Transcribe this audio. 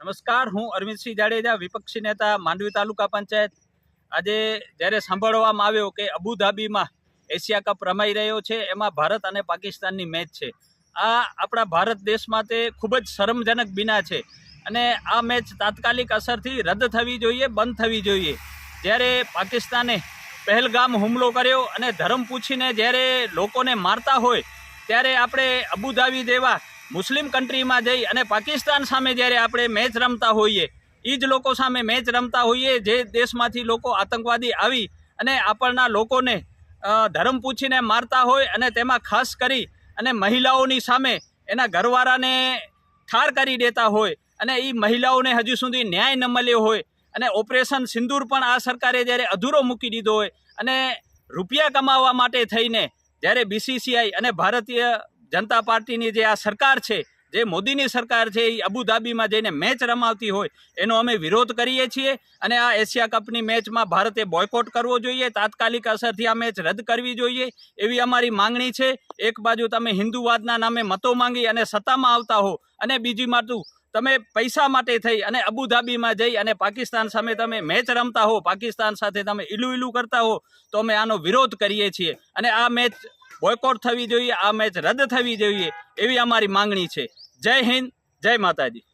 નમસ્કાર, હું અરવિંદસિંહ જાડેજા, વિપક્ષી નેતા, માંડવી તાલુકા પંચાયત. આજે જ્યારે સાંભળવામાં આવ્યો કે અબુધાબીમાં એશિયા કપ રમાઈ રહ્યો છે, એમાં ભારત અને પાકિસ્તાનની મેચ છે. આ આપણા ભારત દેશ માટે ખૂબ જ શરમજનક બિના છે. અને આ મેચ તાત્કાલિક અસરથી રદ થવી જોઈએ, બંધ થવી જોઈએ. જ્યારે પાકિસ્તાને પહેલગામ હુમલો કર્યો અને ધર્મ પૂછીને જ્યારે લોકોને મારતા હોય, ત્યારે આપણે અબુધાબી જેવા મુસ્લિમ કન્ટ્રીમાં જઈ અને પાકિસ્તાન સામે જ્યારે આપણે મેચ રમતા હોઈએ એ જ લોકો સામે મેચ રમતા હોઈએ, જે દેશમાંથી લોકો આતંકવાદી આવી અને આપણના લોકોને ધર્મ પૂછીને મારતા હોય અને તેમાં ખાસ કરી અને મહિલાઓની સામે એના ઘરવાળાને ઠાર કરી દેતા હોય અને એ મહિલાઓને હજુ સુધી ન્યાય ન મળ્યો હોય અને ઓપરેશન સિંદૂર પણ આ સરકારે જ્યારે અધૂરો મૂકી દીધો હોય અને રૂપિયા કમાવા માટે થઈને જ્યારે બીસીસીઆઈ અને ભારતીય જનતા પાર્ટીની જે આ સરકાર છે, જે મોદીની સરકાર છે, એ અબુધાબીમાં જઈને મેચ રમાવતી હોય, એનો અમે વિરોધ કરીએ છીએ અને આ એશિયા કપની મેચમાં ભારતે બોયકોટ કરવો જોઈએ, તાત્કાલિક અસરથી આ મેચ રદ કરવી જોઈએ એવી અમારી માંગણી છે. એક બાજુ તમે હિન્દુવાદના નામે મતો માંગી અને સત્તામાં આવતા હો અને બીજી બાજુ તમે પૈસા માટે થઈ અને અબુધાબીમાં જઈ અને પાકિસ્તાન સામે તમે મેચ રમતા હો, પાકિસ્તાન સાથે તમે ઈલું ઈલું કરતા હો, તો અમે આનો વિરોધ કરીએ છીએ. અને આ મેચ બોયકોટ થવી જોઈએ, આ મેચ રદ થવી જોઈએ એવી અમારી માંગણી છે. જય હિન્દ, જય માતાજી.